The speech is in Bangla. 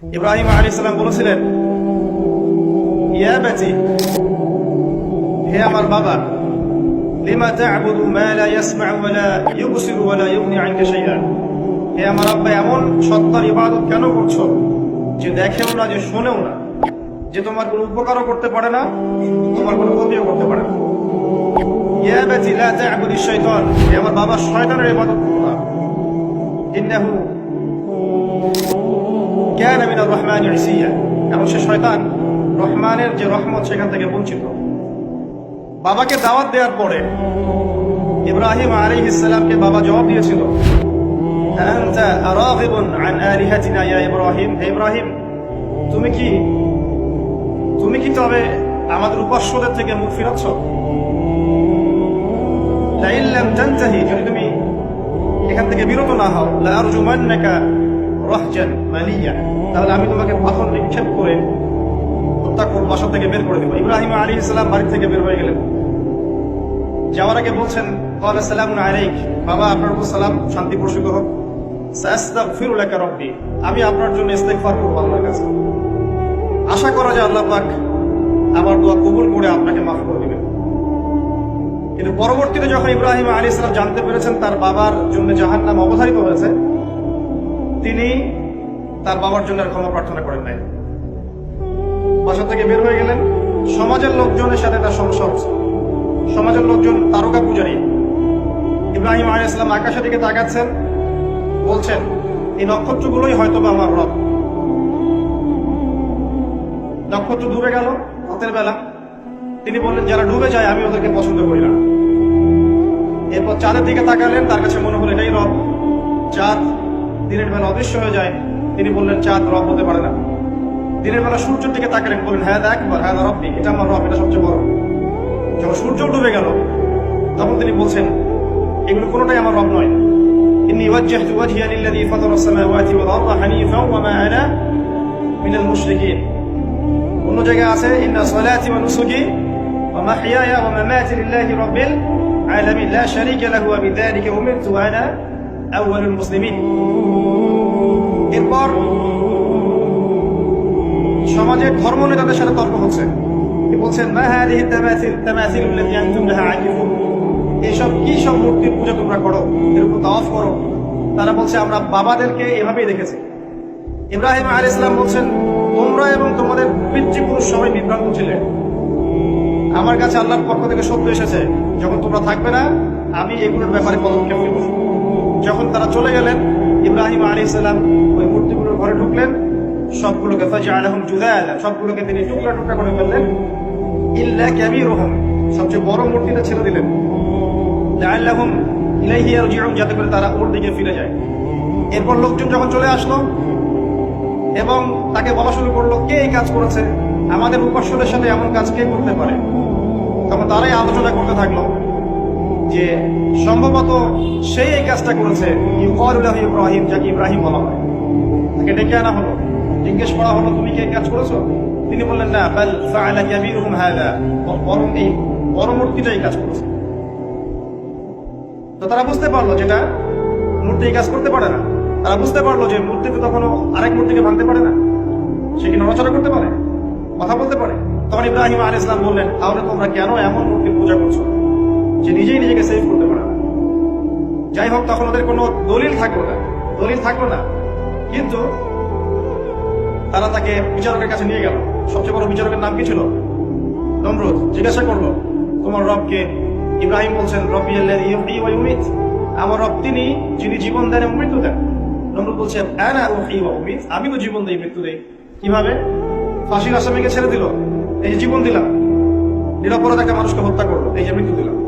ইব্রাহিম আলী সালাম বলেছিলেন, ইয়া বেটি হে আমার বাবা, লিমা তা'বুদু মা লা ইয়াসমা'ু ওয়া লা ইউবসিরু ওয়া লা ইউগনি আনকা হে আমার আব্বা, এমন সত্তার ইবাদত কেন করছ যে দেখেও না, যে শোনেও না, যে তোমার কোনো উপকারও করতে পারে না, তোমার কোনো ক্ষতিও করতে পারে না? ইয়া বেটি লা তা'বুদি শাইতান, হে আমার বাবা, শয়তানের ইবাদত করো না। ইন্নাহু কানা মিনার রহমানি কারণ সে শয়তান রহমানের যে রহমত সেখান থেকে বঞ্চিত। বাবাকে দাওয়াত দেওয়ার পরে ইব্রাহিম আলাইহিস ইসলামকে বাবা জবাব দিয়েছিল তুমি কি তুমি কি তবে আমাদের থেকে মুখ ফিরাচ্ছ? যদি তুমি এখান থেকে বিরত না হও রাহজান মালিয়া। তাহলে আমি তোমাকে পাথর নিক্ষেপ করে হত্যা বাসা থেকে বের করে দেবো। ইব্রাহিম আলী ইসলাম বাড়ি থেকে বের হয়ে গেলেন। যাওয়ার আগে বলছেন আলাইক। বাবা, আপনার উপর সালাম, শান্তি হোক। রাব্বি। আমি আপনার জন্য আল্লাহর কাছে। আশা করা যায় আল্লাহ পাক আমার দোয়া কবুল করে আপনাকে মাফ করে দিবেন। কিন্তু পরবর্তীতে যখন ইব্রাহিম আলী ইসলাম জানতে পেরেছেন, তার বাবার জন্য জাহান নাম অবধারিত হয়েছে তিনি তার বাবার জন্য আর ক্ষমা প্রার্থনা করেন নাই। বাসা থেকে বের হয়ে গেলেন। সমাজের লোকজনের সাথে তার সমস্যা হচ্ছে। সমাজের লোকজন তারকা পূজারী। ইব্রাহিম আলী ইসলাম আকাশের দিকে তাকাচ্ছেন। বলছেন, এই নক্ষত্রগুলোই হয়তো বা আমার রব। নক্ষত্র ডুবে গেল রাতের বেলা। তিনি বললেন, যারা ডুবে যায়, আমি ওদেরকে পছন্দ করি না। এরপর চাঁদের দিকে তাকালেন। তার কাছে মনে হলো, এটাই রব। চাঁদ দিনের বেলা অদৃশ্য হয়ে যায় তিনি বললেন চাঁদ রব হতে পারে না দিনের বেলা সূর্যের দিকে তাকালেন বললেন হ্যাঁ একবার হ্যাঁ রব্বি এটা আমার রব এটা সবচেয়ে বড় যখন সূর্য ডুবে গেল তখন তিনি বলছেন এগুলো কোনোটাই আমার রব নয় إني وجهت وجهي للذي فطر السماوات والأرض حنيفا وما أنا من المشركين অন্য জায়গায় আছে ইন্না সালাতি ওয়া নুসুকি ওয়া মাহইয়ায়া ওয়া মামাতি লিল্লাহি রাব্বিল আলামিন লা শারীকা লাহু ওয়া বিযালিকা উমিরতু ওয়া আনা আউয়ালুল মুসলিমিন এরপর সমাজে ধর্ম নেতাদের সাথে তর্ক হচ্ছে। বলছেন, মা হাদিহি তামাসিল তামাসিল আল্লাতী আনতুম কি সব মূর্তির পূজা তোমরা করো? এর উপর তাওয়াফ করো। তারা বলছে, আমরা বাবাদেরকে এভাবেই দেখেছি। ইব্রাহিম আলী ইসলাম বলছেন, তোমরা এবং তোমাদের পিতৃপুরুষ সবাই বিভ্রান্ত ছিলে। আমার কাছে আল্লাহর পক্ষ থেকে সত্য এসেছে। যখন তোমরা থাকবে না, আমি এগুলোর ব্যাপারে পদক্ষেপ নেব। যখন তারা চলে গেলেন, ইব্রাহিম আলী ইসলাম ওই মূর্তিগুলোর ঘরে ঢুকলেন, সবগুলোকে ফাজা আলহম জুদা সবগুলোকে তিনি টুকরা টুকরা করে ফেললেন। ইল্লা রহম সবচেয়ে বড় মূর্তিটা ছেড়ে দিলেন। লাআল্লাহুম ইলাইহি ইয়ারজিউন, যাতে করে তারা ওর দিকে ফিরে যায়। এরপর লোকজন যখন চলে আসলো এবং তাকে বলা শুরু করল, কে এই কাজ করেছে? আমাদের উপাস্যদের সাথে এমন কাজ কে করতে পারে? তখন তারাই আলোচনা করতে থাকল যে সম্ভবত সেই এই কাজটা করেছে ইব্রাহিম, যাকে ইব্রাহিম বলা হয়। তাকে ডেকে আনা হলো। জিজ্ঞেস করা হলো, তুমি কি এই কাজ করেছ? তিনি বললেন, না বরং এই কাজ করেছে। তো তারা বুঝতে পারল যেটা মূর্তি এই কাজ করতে পারে না। তারা বুঝতে পারল যে মূর্তি তো কখনো আরেক মূর্তিকে ভাঙতে পারে না। সে কি নড়াচড়া করতে পারে? কথা বলতে পারে। তখন ইব্রাহিম আল ইসলাম বললেন, তাহলে তোমরা কেন এমন মূর্তি পূজা করছ? যে নিজেই নিজেকে সেভ করতে পারে না। যাই হোক, তখন ওদের কোনো দলিল থাকল না। দলিল থাকল না। কিন্তু তারা তাকে বিচারকের কাছে নিয়ে গেল। সবচেয়ে বড় বিচারকের নাম কি ছিল? নমরুদ। জিজ্ঞাসা করল, তোমার রবকে ইব্রাহিম বলছেন রবি ইউমীত। আমার রব তিনি যিনি জীবন দেন এবং মৃত্যু দেন। নমরুদ উমীত। আমি তো জীবন দেই, মৃত্যু দেই। কীভাবে? ফাঁসির আসামিকে ছেড়ে দিল। এই যে জীবন দিলাম। নিরপরাধ একটা মানুষকে হত্যা করল। এই যে মৃত্যু দিলাম।